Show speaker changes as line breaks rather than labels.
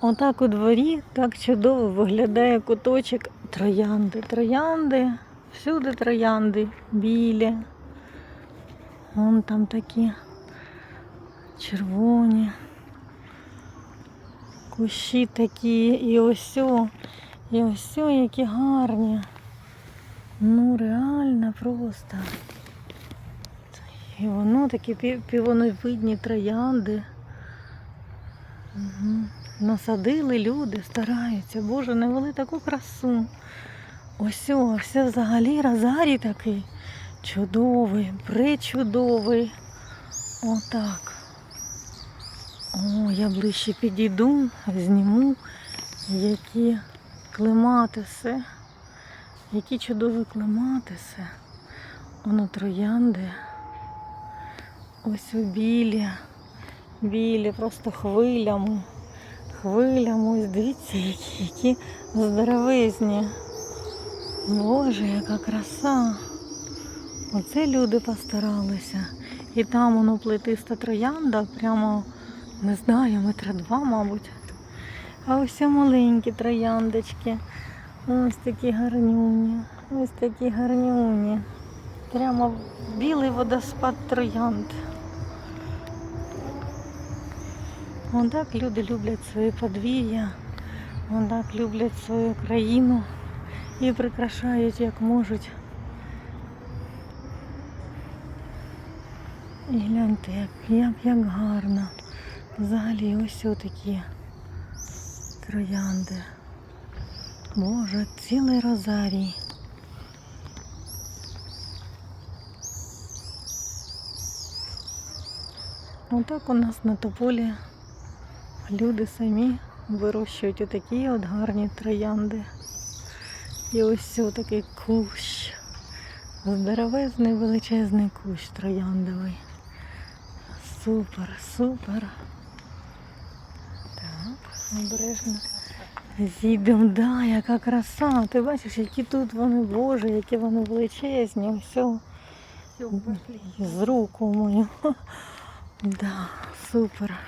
Отак у дворі так чудово виглядає куточок троянди. Троянди, всюди троянди, білі. Вон там такі червоні. Кущі такі, і ось, і ось, які гарні. Ну, реально просто. І воно такі пі- півоновидні троянди. Угу. Насадили люди, стараються. Боже, навели таку красу. Ось о, все взагалі розарій такий. Чудовий, причудовий. Отак. О, я ближче підійду, зніму, які клематиси. Які чудові клематиси. Воно троянди. Ось у білі. Просто хвилями. Хвилями. Ось дивіться, які, які здоровезні. Боже, яка краса. Оце люди постаралися. І там воно плетиста троянда, прямо, не знаю, метра два, мабуть. А ось маленькі трояндочки. Ось такі гарнюні. Ось такі гарнюні. Прямо білий водоспад троянд. Вон так люди люблять своє подвір'я, вон так люблять свою країну і прикрашають як можуть. І гляньте, як, як, як гарно. Взагалі ось такі троянди. Боже, цілий розарій. Отак у нас на тополі люди самі вирощують отакі от гарні троянди. І ось такий кущ. Здоровезний величезний кущ трояндовий. Супер, супер. Так, обережно. Зійдемо, да, яка краса. Ти бачиш, які тут вони, боже, які вони величезні. Все. З руку мою. Да, супер.